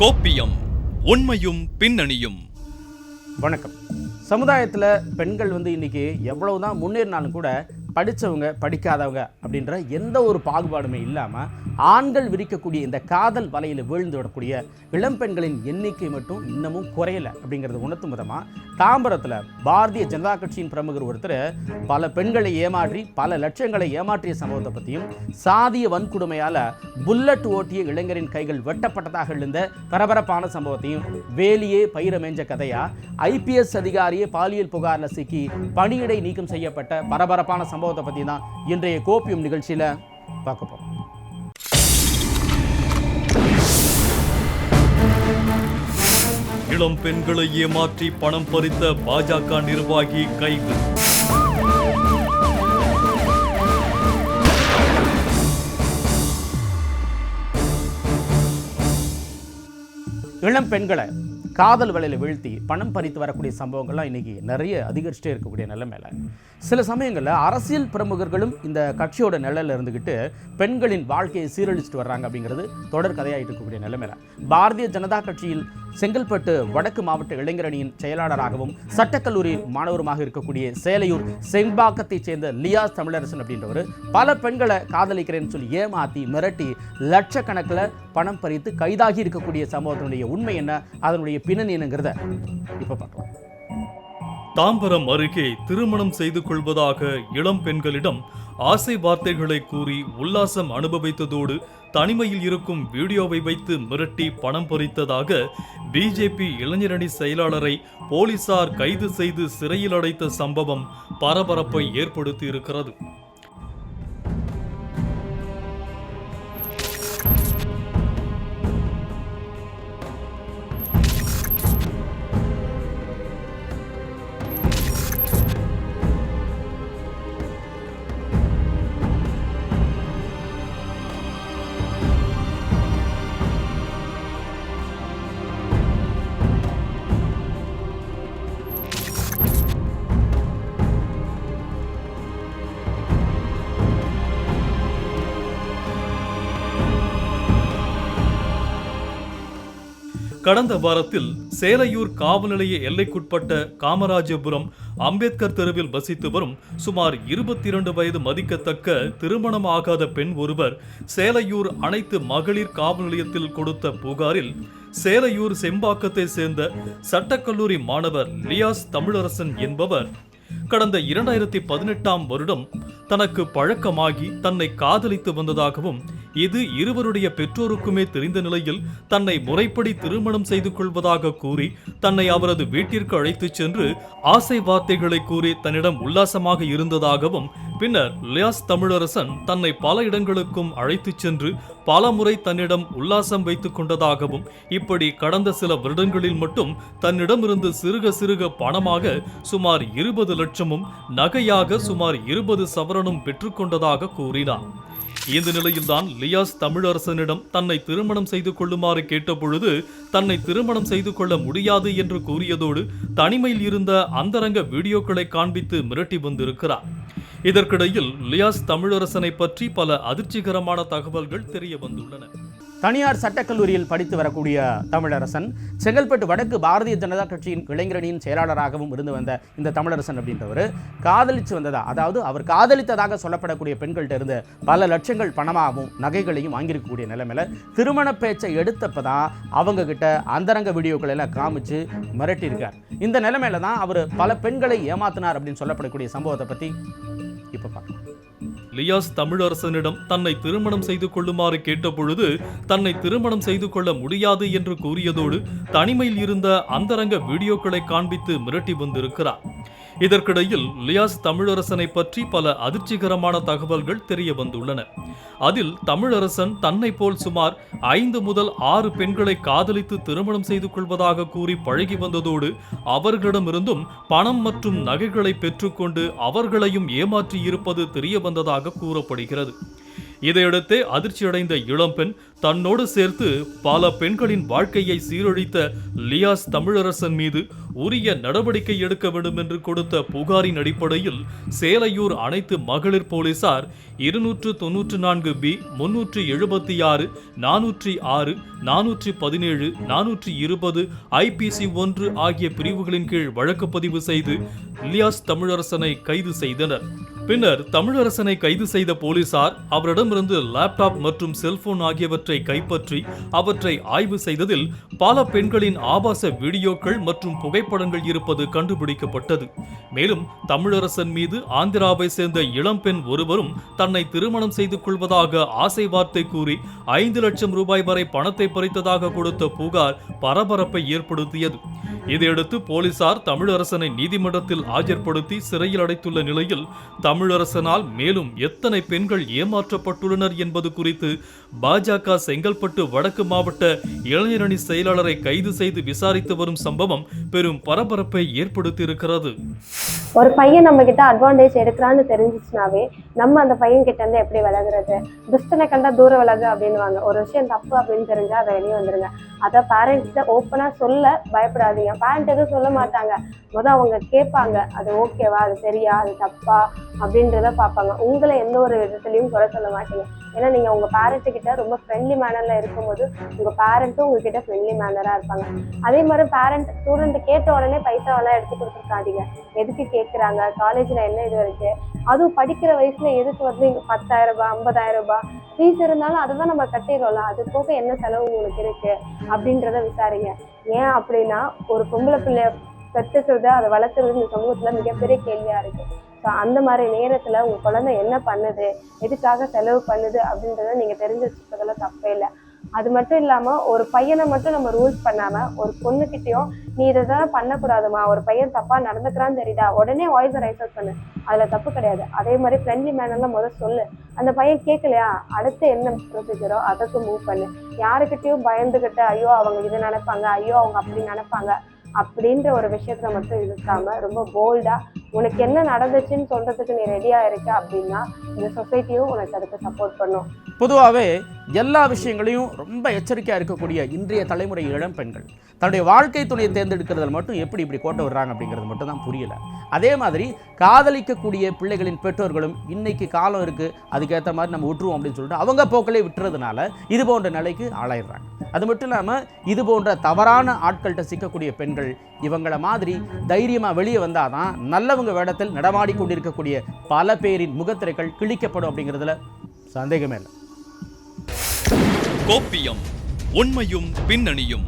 கோப்பியம் உண்மையும் பின்னணியும். வணக்கம். சமுதாயத்தில் பெண்கள் வந்து இன்றைக்கி எவ்வளவு தான் முன்னேறினாலும் கூட படித்தவங்க படிக்காதவங்க அப்படின்ற எந்த ஒரு பாகுபாடுமே இல்லாமல் ஆண்கள் விரிக்கக்கூடிய இந்த காதல் வலையில் வீழ்ந்து விடக்கூடிய இளம்பெண்களின் எண்ணிக்கை மட்டும் இன்னமும் குறையலை அப்படிங்கிறது உணர்த்தும் விதமாக தாம்பரத்தில் பாரதிய ஜனதா கட்சியின் பிரமுகர் ஒருத்தர் பல பெண்களை ஏமாற்றி பல லட்சங்களை ஏமாற்றிய சம்பவத்தை பற்றியும் சாதிய வன்கொடுமையால் புல்லட் ஓட்டிய இளைஞரின் கைகள் வெட்டப்பட்டதாக எழுந்த பரபரப்பான சம்பவத்தையும் வேலியே பயிரமேஞ்ச கதையா ஐபிஎஸ் அதிகாரியே பாலியல் புகாரில் சிக்கி பணியிடை நீக்கம் செய்யப்பட்ட பரபரப்பான சம்பவத்தை பற்றி தான் இன்றைய கோப்பியம் நிகழ்ச்சியில் பார்க்க போகிறோம் இளம் பெண்களை ஏமாற்றி பணம் பறித்த பாஜக நிர்வாகி கைது. இளம் பெண்களை காதல் வேலையில் வீழ்த்தி பணம் பறித்து வரக்கூடிய சம்பவங்கள்லாம் இன்றைக்கி நிறைய அதிகரிச்சுட்டே இருக்கக்கூடிய நிலைமையில். சில சமயங்களில் அரசியல் பிரமுகர்களும் இந்த கட்சியோட நிழலில் இருந்துக்கிட்டு பெண்களின் வாழ்க்கையை சீரழிச்சிட்டு வர்றாங்க அப்படிங்கிறது தொடர் கதையாயிட்டு இருக்கக்கூடிய நிலைமையில். பாரதிய ஜனதா கட்சியில் செங்கல்பட்டு வடக்கு மாவட்ட இளைஞரணியின் செயலாளராகவும் சட்டக்கல்லூரி மாணவருமாக இருக்கக்கூடிய சேலையூர் செம்பாக்கத்தைச் சேர்ந்த லியாஸ் தமிழரசன் அப்படின்றவர் பல பெண்களை காதலிக்கிறேன்னு சொல்லி ஏமாத்தி மிரட்டி லட்சக்கணக்கில் பணம் பறித்து கைதாகி இருக்கக்கூடிய சம்பவத்தினுடைய உண்மை என்ன அதனுடைய பின்னணி என்னங்கிறத இப்போ பார்க்கலாம். தாம்பரம் அருகே திருமணம் செய்து கொள்வதாக இளம் பெண்களிடம் ஆசை வார்த்தைகளை கூறி உல்லாசம் அனுபவித்ததோடு தனிமையில் இருக்கும் வீடியோவை வைத்து மிரட்டி பணம் பறித்ததாக பிஜேபி இளைஞரணி செயலாளரை போலீசார் கைது செய்து சிறையில் அடைத்த சம்பவம் பரபரப்பை ஏற்படுத்தி இருக்கிறது கடந்த வாரத்தில் சேலையூர் காவல் நிலைய எல்லைக்குட்பட்ட காமராஜபுரம் அம்பேத்கர் தெருவில் வசித்து வரும் சுமார் இருபத்தி இரண்டு வயது மதிக்கத்தக்க திருமணம் ஆகாத பெண் ஒருவர் சேலையூர் அனைத்து மகளிர் காவல் நிலையத்தில் கொடுத்த புகாரில் சேலையூர் செம்பாக்கத்தை சேர்ந்த சட்டக்கல்லூரி மாணவர் லியாஸ் தமிழரசன் என்பவர் கடந்த இரண்டாயிரத்தி பதினெட்டாம் வருடம் தனக்கு பழக்கமாகி தன்னை காதலித்து வந்ததாகவும் இது இருவருடைய பெற்றோருக்குமே தெரிந்த நிலையில் தன்னை முறைப்படி திருமணம் செய்து கொள்வதாக கூறி தன்னை அவரது வீட்டிற்கு அழைத்துச் சென்று ஆசை வார்த்தைகளை கூறி தன்னிடம் உல்லாசமாக இருந்ததாகவும் பின்னர் லியாஸ் தமிழரசன் தன்னை பல இடங்களுக்கும் அழைத்துச் சென்று பல முறை தன்னிடம் உல்லாசம் வைத்துக் கொண்டதாகவும் இப்படி கடந்த சில வருடங்களில் மட்டும் தன்னிடமிருந்து சிறுக சிறுக பணமாக சுமார் இருபது லட்சமும் நகையாக சுமார் இருபது சவரனும் பெற்றுக்கொண்டதாக கூறினார் இந்த நிலையில்தான் லியாஸ் தமிழரசனிடம் தன்னை திருமணம் செய்து கொள்ளுமாறு கேட்டபொழுது தன்னை திருமணம் செய்து கொள்ள முடியாது என்று கூறியதோடு தனிமையில் இருந்த அந்தரங்க வீடியோக்களை காண்பித்து மிரட்டி வந்திருக்கிறார். இதற்கிடையில் லியாஸ் தமிழரசனை பற்றி பல அதிர்ச்சிகரமான தகவல்கள் தெரிய வந்துள்ளன. தனியார் சட்டக்கல்லூரியில் படித்து வரக்கூடிய தமிழரசன் செங்கல்பட்டு வடக்கு பாரதிய ஜனதா கட்சியின் இளைஞரணியின் செயலாளராகவும் இருந்து வந்த இந்த தமிழரசன் அப்படின்றவர் காதலிச்சு வந்ததா? அதாவது அவர் காதலித்ததாக சொல்லப்படக்கூடிய பெண்கள்கிட்ட இருந்து பல லட்சங்கள் பணமாகவும் நகைகளையும் வாங்கியிருக்கக்கூடிய நிலைமையில் திருமண பேச்சை எடுத்தப்பதான் அவங்க கிட்ட அந்தரங்க வீடியோக்களை எல்லாம் காமிச்சு மிரட்டியிருக்கார். இந்த நிலைமையில தான் அவர் பல பெண்களை ஏமாத்தினார் அப்படின்னு சொல்லப்படக்கூடிய சம்பவத்தை பற்றி இப்போ பார்க்கலாம் லியாஸ் தமிழரசனிடம் தன்னை திருமணம் செய்து கொள்ளுமாறு கேட்டபொழுது தன்னை திருமணம் செய்து கொள்ள முடியாது என்று கூறியதோடு தனிமையில் இருந்த அந்தரங்க வீடியோக்களை காண்பித்து மிரட்டி வந்திருக்கிறார். இதற்கிடையில் லியாஸ் தமிழரசனை பற்றி பல அதிர்ச்சிகரமான தகவல்கள் தெரிய வந்துள்ளன. அதில் தமிழரசன் தன்னை போல் சுமார் ஐந்து முதல் ஆறு பெண்களை காதலித்து திருமணம் செய்து கொள்வதாக கூறி பழகி வந்ததோடு அவர்களிடமிருந்தும் பணம் மற்றும் நகைகளை பெற்றுக்கொண்டு அவர்களையும் ஏமாற்றி இருப்பது தெரிய வந்ததாக கூறப்படுகிறது. இதையடுத்தே அதிர்ச்சியடைந்த இளம்பெண் தன்னோடு சேர்த்து பல பெண்களின் வாழ்க்கையை சீரழித்த லியாஸ் தமிழரசன் மீது உரிய நடவடிக்கை எடுக்க வேண்டும் என்று கொடுத்த புகாரின் அடிப்படையில் சேலையூர் அனைத்து மகளிர் போலீசார் இருநூற்று தொன்னூற்று நான்கு பி முன்னூற்று எழுபத்தி ஆறு நானூற்றி ஆறு நானூற்றி பதினேழு நானூற்றி இருபது ஐபிசி ஒன்று ஆகிய பிரிவுகளின் கீழ் வழக்கு பதிவு செய்து லியாஸ் தமிழரசனை கைது செய்தனர். பின்னர் தமிழரசனை கைது செய்த போலீசார் அவரிடமிருந்து லேப்டாப் மற்றும் செல்போன் ஆகியவற்றை கைப்பற்றி அவற்றை ஆய்வு செய்ததில் பல பெண்களின் ஆபாச வீடியோக்கள் மற்றும் புகை புகைப்படங்கள் இருப்பது கண்டுபிடிக்கப்பட்டது. மேலும் தமிழரசன் மீது ஆந்திராவை சேர்ந்த இளம்பெண் ஒருவரும் தன்னை திருமணம் செய்து கொள்வதாக ஆசை வார்த்தை கூறி ஐந்து லட்சம் ரூபாய் வரை பணத்தை பறித்ததாக கொடுத்த புகார் பரபரப்பை ஏற்படுத்தியது. இதையடுத்து போலீசார் தமிழரசனை நீதிமன்றத்தில் ஆஜர்படுத்தி சிறையில் அடைத்துள்ள நிலையில் தமிழரசனால் மேலும் எத்தனை பெண்கள் ஏமாற்றப்பட்டுள்ளனர் என்பது குறித்து பாஜக செங்கல்பட்டு வடக்கு மாவட்ட இளைஞரணி செயலாளரை கைது செய்து விசாரித்து வரும் சம்பவம் பெரும் பரபரப்பை ஏற்படுத்தியிருக்கிறது. ஒரு பையன் நம்ம கிட்ட அட்வான்டேஜ் எடுக்கிறான்னு தெரிஞ்சிச்சுனாவே நம்ம அந்த பையன் கிட்ட இருந்து எப்படி விலகுறது? துஷ்டனை கண்டா தூர விலகு அப்படின்னுவாங்க. ஒரு விஷயம் தப்பு அப்படின்னு தெரிஞ்சா அதை வெளியே வந்துருங்க. அதை பேரண்ட்ஸ்கிட்ட ஓப்பனா சொல்ல பயப்படாதீங்க. பேரண்ட் எதுவும் சொல்ல மாட்டாங்க. முதல் அவங்க கேட்பாங்க. அது ஓகேவா அது சரியா? அது தப்பா? அப்படின்றத பார்ப்பாங்க. உங்களை எந்த ஒரு விதத்துலையும் குறை சொல்ல மாட்டீங்க. ஏன்னா நீங்க உங்க பேரண்ட் கிட்ட ரொம்ப ஃப்ரெண்ட்லி மேனர்ல இருக்கும்போது உங்க பேரண்ட்டும் உங்ககிட்ட ஃப்ரெண்ட்லி மேனரா இருப்பாங்க. அதே மாதிரி பேரண்ட் ஸ்டூடெண்ட் கேட்ட உடனே பைசாவெல்லாம் எடுத்து கொடுத்துருக்காதீங்க. எதுக்கு கேட்குறாங்க காலேஜில் என்ன இது இருக்கு? அதுவும் படிக்கிற வயசுல எதுக்கு வந்து இங்க பத்தாயிரம் ரூபாய் ஐம்பதாயிரம் ரூபாய்? ஃபீஸ் இருந்தாலும் அதை தான் நம்ம கட்டிடுறோம்ல. அது போக என்ன செலவு உங்களுக்கு இருக்கு? அப்படின்றத விசாரிங்க. ஏன் அப்படின்னா ஒரு பொம்பளை பிள்ளைய பெற்றுக்கிறது அதை வளர்க்குறது இந்த சமூகத்துல மிகப்பெரிய கேள்வியா இருக்கு. ஸோ அந்த மாதிரி நேரத்தில் உங்கள் குழந்தை என்ன பண்ணுது? எதுக்காக செலவு பண்ணுது? அப்படின்றத நீங்கள் தெரிஞ்சு வச்சுக்கிறதுல தப்பே இல்லை. அது மட்டும் இல்லாமல் ஒரு பையனை மட்டும் நம்ம ரூல்ஸ் பண்ணாமல் ஒரு பொண்ணுக்கிட்டேயும் நீ இதை தான் பண்ணக்கூடாதுமா ஒரு பையன் தப்பாக நடந்துக்கிறான்னு தெரியுதா? உடனே வாய்ஸ் ரைஸ் அவுட் பண்ணு. அதில் தப்பு கிடையாது. அதே மாதிரி ஃப்ரெண்ட்லி மேனர்ல முதல் சொல்லு. அந்த பையன் கேட்கலையா அடுத்து என்ன ப்ரொசீஜரோ அதுக்கு மூவ் பண்ணு. யாருக்கிட்டேயும் பயந்துக்கிட்டு ஐயோ அவங்க இது நினைப்பாங்க ஐயோ அவங்க அப்படி நினைப்பாங்க அப்படின்ற ஒரு விஷயத்தில் மட்டும் இருக்காமல் ரொம்ப போல்டாக உனக்கு என்ன நடந்துச்சுன்னு சொல்றதுக்கு நீ ரெடியா இருக்க அப்படின்னா இந்த சொசைட்டியும் உனக்கு அதுக்கு சப்போர்ட் பண்ணும். பொதுவாகவே எல்லா விஷயங்களையும் ரொம்ப எச்சரிக்கையாக இருக்கக்கூடிய இன்றைய தலைமுறை இளம் பெண்கள் தன்னுடைய வாழ்க்கை துணையை தேர்ந்தெடுக்கிறதுல மட்டும் எப்படி இப்படி கோட்டை விடுறாங்க அப்படிங்கிறது மட்டும் தான் புரியல. அதே மாதிரி காதலிக்கக்கூடிய பிள்ளைகளின் பெற்றோர்களும் இன்னைக்கு காலம் இருக்குது அதுக்கேற்ற மாதிரி நம்ம விட்டுருவோம் அப்படின்னு சொல்லிட்டு அவங்க போக்களே விட்டுறதுனால இது போன்ற நிலைக்கு ஆளாயிடுறாங்க. அது மட்டும் இல்லாமல் இது போன்ற தவறான ஆட்கள்கிட்ட சிக்கக்கூடிய பெண்கள் இவங்கள மாதிரி தைரியமாக வெளியே வந்தால் தான் நல்லவங்க வேடத்தில் நடமாடி கொண்டிருக்கக்கூடிய பல பேரின் முகத்திரைகள் கிழிக்கப்படும் அப்படிங்கிறதுல சந்தேகமே இல்லை. கோப்பியம் உண்மையும் பின்னணியும்.